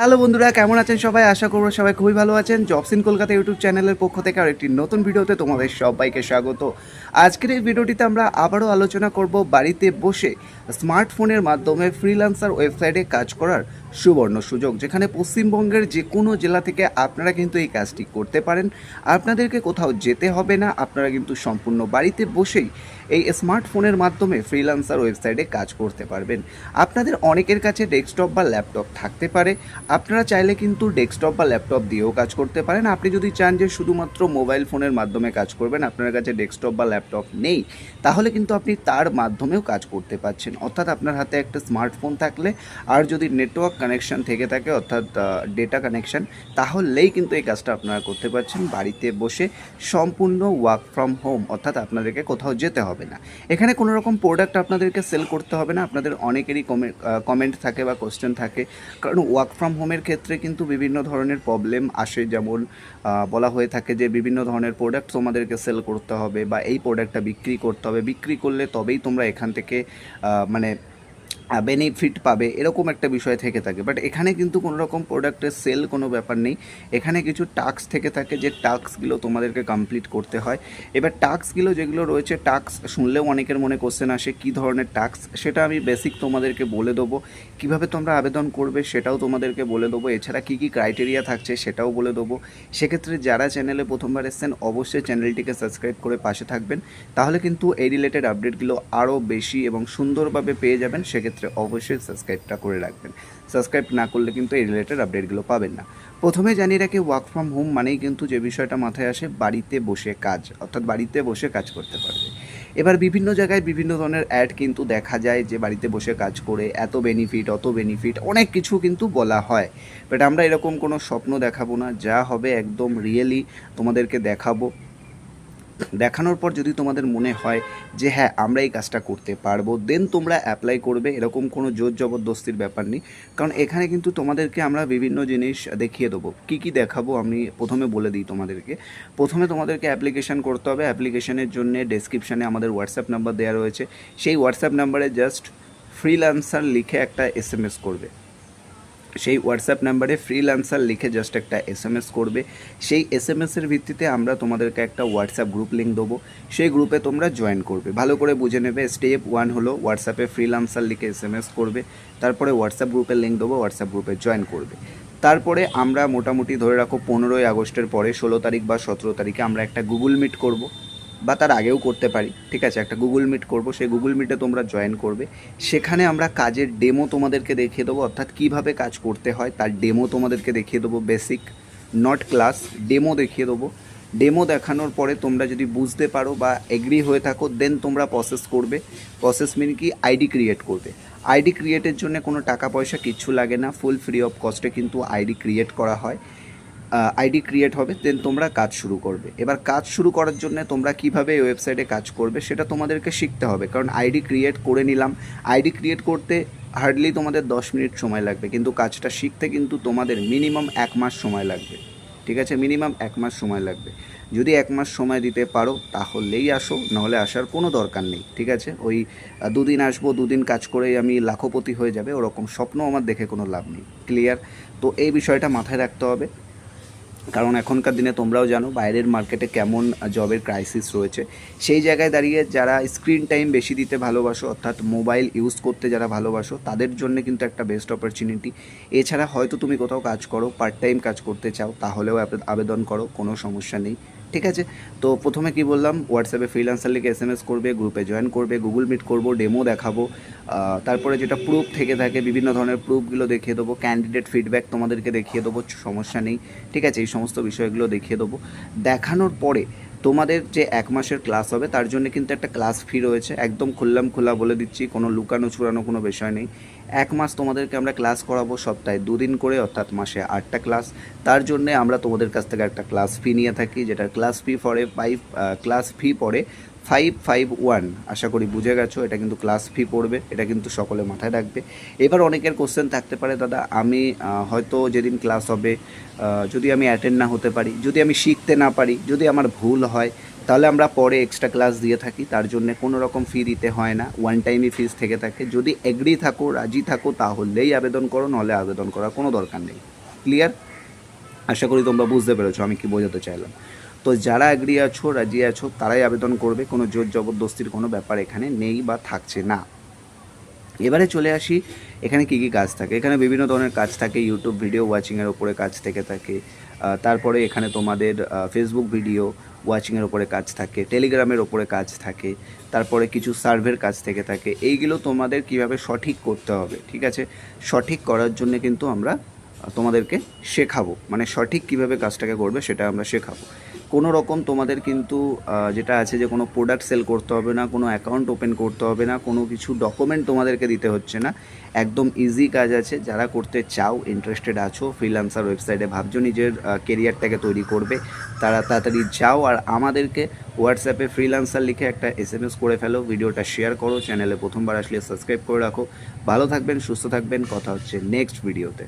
Hello বন্ধুরা, কেমন আছেন সবাই? আশা করব সবাই খুবই ভালো আছেন। জবস ইন কলকাতা ইউটিউব চ্যানেলের পক্ষ থেকে আর একটি নতুন ভিডিওতে তোমাদের সবাইকে স্বাগত। আজকের এই ভিডিওটিতে আমরা আবারও আলোচনা করব বাড়িতে বসে স্মার্টফোনের মাধ্যমে ফ্রিল্যান্সার ওয়েবসাইটে কাজ করার সুবর্ণ সুযোগ, যেখানে পশ্চিমবঙ্গের যে কোনো জেলা থেকে আপনারা কিন্তু এই কাজটি করতে পারেন। আপনাদেরকে কোথাও যেতে হবে না, আপনারা কিন্তু সম্পূর্ণ বাড়িতে বসেই এই স্মার্টফোনের মাধ্যমে ফ্রিল্যান্সার ওয়েবসাইটে কাজ করতে পারবেন। আপনাদের অনেকের কাছে ডেস্কটপ বা ল্যাপটপ থাকতে পারে আপনারা চাইলে কিন্তু ডেস্কটপ বা ল্যাপটপ দিয়েও কাজ করতে পারেন। আপনি যদি চান যে শুধুমাত্র মোবাইল ফোনের মাধ্যমে কাজ করবেন, আপনার কাছে ডেস্কটপ বা ল্যাপটপ নেই, তাহলে কিন্তু আপনি তার মাধ্যমেও কাজ করতে পারছেন। অর্থাৎ আপনার হাতে একটা স্মার্টফোন থাকলে, আর যদি নেটওয়ার্ক কানেকশন থেকে থাকে, অর্থাৎ ডেটা কানেকশন তাহলেই কিন্তু এই কাজটা আপনারা করতে পারছেন। বাড়িতে বসে সম্পূর্ণ ওয়ার্ক ফ্রম হোম অর্থাৎ আপনাদেরকে কোথাও যেতে হবে না। এখানে কোনো রকম প্রোডাক্ট আপনাদেরকে সেল করতে হবে না। আপনাদের অনেকেরই কমেন্ট থাকে বা কোশ্চেন থাকে, কারণ ওয়ার্ক ফ্রম হোমের ক্ষেত্রে কিন্তু বিভিন্ন ধরনের প্রবলেম আসে। যেমন বলা হয়ে থাকে যে বিভিন্ন ধরনের প্রোডাক্ট তোমাদেরকে সেল করতে হবে বা এই প্রোডাক্টটা বিক্রি করতে হবে। বিক্রি করলে তবেই তোমরা এখান থেকে মানে বেনিফিট পাবে, এরকম একটা বিষয় থেকে থাকে। বাট এখানে কিন্তু কোনো রকম প্রোডাক্টের সেল কোনো ব্যাপার নেই। এখানে কিছু টাস্ক থেকে থাকে যে টাস্কগুলো তোমাদেরকে কমপ্লিট করতে হয়। এবার টাস্কগুলো যেগুলো রয়েছে টাস্ক শুনলেও অনেকের মনে কোশ্চেন আসে, কী ধরনের টাস্ক সেটা আমি বেসিক তোমাদেরকে বলে দেবো। কীভাবে তোমরা আবেদন করবে সেটাও তোমাদেরকে বলে দেবো। এছাড়া কী কী ক্রাইটেরিয়া থাকছে সেটাও বলে দেবো। সেক্ষেত্রে যারা চ্যানেলে প্রথমবার এসছেন, অবশ্যই চ্যানেলটিকে সাবস্ক্রাইব করে পাশে থাকবেন। তাহলে কিন্তু এই রিলেটেড আপডেটগুলো আরও বেশি এবং সুন্দরভাবে পেয়ে যাবেন। সেক্ষেত্রে অবশ্যই সাবস্ক্রাইবটা করে রাখবেন। সাবস্ক্রাইব না করলে কিন্তু এই রিলেটেড আপডেটগুলো পাবেন না। প্রথমে জানিয়ে রাখি ওয়ার্ক ফ্রম হোম মানেই কিন্তু যে বিষয়টা মাথায় আসে, বাড়িতে বসে কাজ, অর্থাৎ বাড়িতে বসে কাজ করতে পারবে। এবার বিভিন্ন জায়গায় বিভিন্ন ধরনের অ্যাড কিন্তু দেখা যায় যে বাড়িতে বসে কাজ করে, এত বেনিফিট অত বেনিফিট অনেক কিছু কিন্তু বলা হয়। বাট আমরা এরকম কোনো স্বপ্ন দেখাবো না, যা হবে একদম রিয়েলি তোমাদেরকে দেখাবো। দেখানোর পর যদি তোমাদের মনে হয় যে হ্যাঁ আমরা এই কাজটা করতে পারব দেন তোমরা অ্যাপ্লাই করবে, এরকম কোনো জোর জবরদস্তির ব্যাপার নেই। কারণ এখানে কিন্তু তোমাদেরকে আমরা বিভিন্ন জিনিস দেখিয়ে দেবো। কী কী দেখাবো আমি প্রথমে বলে দিই তোমাদেরকে। প্রথমে তোমাদেরকে অ্যাপ্লিকেশান করতে হবে। অ্যাপ্লিকেশনের জন্য ডেসক্রিপশানে আমাদের হোয়াটসঅ্যাপ নাম্বার দেওয়া রয়েছে। সেই হোয়াটসঅ্যাপ নাম্বারে জাস্ট ফ্রিল্যান্সার লিখে একটা এস করবে। সেই হোয়াটসঅ্যাপ নাম্বারে ফ্রিল্যান্সার লিখে জাস্ট একটা এস এম এস করবে। সেই এস এম এসের ভিত্তিতে আমরা তোমাদেরকে একটা হোয়াটসঅ্যাপ গ্রুপ লিঙ্ক দেবো। সেই গ্রুপে তোমরা জয়েন করবে। ভালো করে বুঝে নেবে স্টেপ ওয়ান হলো হোয়াটসঅ্যাপে ফ্রিল্যান্সার লিখে এস এম এস করবে। তারপরে হোয়াটসঅ্যাপ গ্রুপের লিঙ্ক দেবো হোয়াটসঅ্যাপ গ্রুপে জয়েন করবে। তারপরে আমরা মোটামুটি ধরে রাখো, পনেরোই আগস্টের পরে ষোলো তারিখ বা সতেরো তারিখে আমরা একটা গুগল মিট করব। বা তার আগেও করতে পারি, ঠিক আছে? একটা গুগল মিট করব, সেই গুগল মিটে তোমরা জয়েন করবে। সেখানে আমরা কাজের ডেমো তোমাদেরকে দেখিয়ে দেবো, অর্থাৎ কীভাবে কাজ করতে হয়, তার ডেমো তোমাদেরকে দেখিয়ে দেবো বেসিক নট ক্লাস ডেমো দেখিয়ে দেবো। ডেমো দেখানোর পরে তোমরা যদি বুঝতে পারো বা এগ্রি হয়ে থাকো দেন তোমরা প্রসেস করবে। প্রসেস মিন কি? আইডি ক্রিয়েট করবে। আইডি ক্রিয়েটের জন্য কোনো টাকা পয়সা কিচ্ছু লাগে না ফুল ফ্রি অফ কস্টে কিন্তু আইডি ক্রিয়েট করা হয়। আইডি ক্রিয়েট হবে দেন তোমরা কাজ শুরু করবে। এবার কাজ শুরু করার জন্য তোমরা কীভাবে এই ওয়েবসাইটে কাজ করবে, সেটা তোমাদেরকে শিখতে হবে। কারণ আইডি ক্রিয়েট করে নিলাম। আইডি ক্রিয়েট করতে হার্ডলি তোমাদের দশ মিনিট সময় লাগবে, কিন্তু কাজটা শিখতে কিন্তু তোমাদের মিনিমাম এক মাস সময় লাগবে। ঠিক আছে? মিনিমাম এক মাস সময় লাগবে। যদি এক মাস সময় দিতে পারো, তাহলেই আসো, নাহলে আসার কোনো দরকার নেই। ঠিক আছে? ওই দুদিন আসব, দুদিন কাজ করেই আমি লাখপতি হয়ে যাবে, ওরকম স্বপ্ন আমার দেখে কোনো লাভ নেই। ক্লিয়ার তো এই বিষয়টা মাথায় রাখতে হবে। কারণ এখনকার দিনে তোমরাও জানো বাইরের মার্কেটে কেমন জবের ক্রাইসিস রয়েছে। সেই জায়গায় দাঁড়িয়ে যারা স্ক্রিন টাইম বেশি দিতে ভালোবাসো, অর্থাৎ মোবাইল ইউজ করতে যারা ভালোবাসো, তাদের জন্য কিন্তু একটা বেস্ট অপরচুনিটি এছাড়া হয়তো তুমি কোথাও কাজ করো পার্ট টাইম কাজ করতে চাও, তাহলেও আবেদন করো, কোনো সমস্যা নেই। ঠিক আছে? তো প্রথমে কি বললাম? হোয়াটসঅ্যাপে ফ্রিলান্সার লিখে এস এম এস করবে গ্রুপে জয়েন করবে গুগল মিট করব ডেমো দেখাবো তারপরে যেটা প্রুফ থেকে থাকে, বিভিন্ন ধরনের প্রুফগুলো দেখিয়ে দেবো ক্যান্ডিডেট ফিডব্যাক তোমাদেরকে দেখিয়ে দেবো, সমস্যা নেই, ঠিক আছে? এই সমস্ত বিষয়গুলো দেখিয়ে দেবো। দেখানোর পরে তোমাদের যে এক মাসের ক্লাস হবে, তার জন্য কিন্তু একটা ক্লাস ফি রয়েছে। একদম খুললাম খোলা বলে দিচ্ছি, কোনো লুকানো ছুরানো কোনো বিষয় নেই। এক মাস তোমাদেরকে আমরা ক্লাস করাবো সপ্তাহে দুদিন করে, অর্থাৎ মাসে আটটা ক্লাস তার জন্যে আমরা তোমাদের কাছ থেকে একটা ক্লাস ফি নিয়ে থাকি যেটা ক্লাস ফি পড়ে ফাইভ ক্লাস ফি পড়ে ফাইভ ফাইভ ওয়ান আশা করি বুঝে গেছো, এটা কিন্তু ক্লাস ফি পড়বে, এটা কিন্তু সকলে মাথায় রাখবে। এবার অনেকের কোশ্চেন থাকতে পারে, দাদা, আমি হয়তো যেদিন ক্লাস হবে যদি আমি অ্যাটেন্ড না হতে পারি, যদি আমি শিখতে না পারি, যদি আমার ভুল হয়, তাহলে আমরা পরে এক্সট্রা ক্লাস দিয়ে থাকি, তার জন্য কোনো রকম ফি দিতে হয় না ওয়ান টাইমই ফিস থেকে থাকে। যদি এগ্রি থাকো, রাজি থাকো, তাহলেই আবেদন করো নাহলে আবেদন করার কোনো দরকার নেই। ক্লিয়ার আশা করি তোমরা বুঝতে পেরেছ, আমি কি বোঝাতে চাইলাম। তো যারা এগ্রি আছো, রাজি আছো, তারাই আবেদন করবে। কোনো জোর জবরদস্তির কোনো ব্যাপার এখানে নেই বা থাকছে না। এবারে চলে আসি, এখানে কী কী কাজ থাকে? এখানে বিভিন্ন ধরনের কাজ থাকে ইউটিউব ভিডিও ওয়াচিংয়ের ওপরে কাজ থেকে থাকে তারপরে এখানে তোমাদের ফেসবুক ভিডিও ওয়াচিংয়ের ওপরে কাজ থাকে টেলিগ্রামের ওপরে কাজ থাকে, তারপরে কিছু সার্ভের কাজ থেকে থাকে। এইগুলো তোমাদের কীভাবে সঠিক করতে হবে, ঠিক আছে? সঠিক করার জন্য কিন্তু আমরা তোমাদেরকে শেখাবো। মানে সঠিক কীভাবে কাজটাকে করবে সেটা আমরা শেখাবো। কোনো রকম তোমাদের কিন্তু যেটা আছে যে কোনো প্রোডাক্ট সেল করতে হবে না, কোনো অ্যাকাউন্ট ওপেন করতে হবে না, কোনো কিছু ডকুমেন্ট তোমাদেরকে দিতে হচ্ছে না। একদম ইজি কাজ আছে, যারা করতে চাও ইন্টারেস্টেড আছো ফ্রিল্যান্সার ওয়েবসাইটে ভাবছ, নিজের কেরিয়ারটাকে তৈরি করবে, তারা তাড়াতাড়ি যাও। আর আমাদেরকে হোয়াটসঅ্যাপে ফ্রিল্যান্সার লিখে একটা এস এম এস করে ফেলো, ভিডিওটা শেয়ার করো চ্যানেলে প্রথমবার আসলে সাবস্ক্রাইব করে রাখো। ভালো থাকবেন, সুস্থ থাকবেন, কথা হচ্ছে নেক্সট ভিডিওতে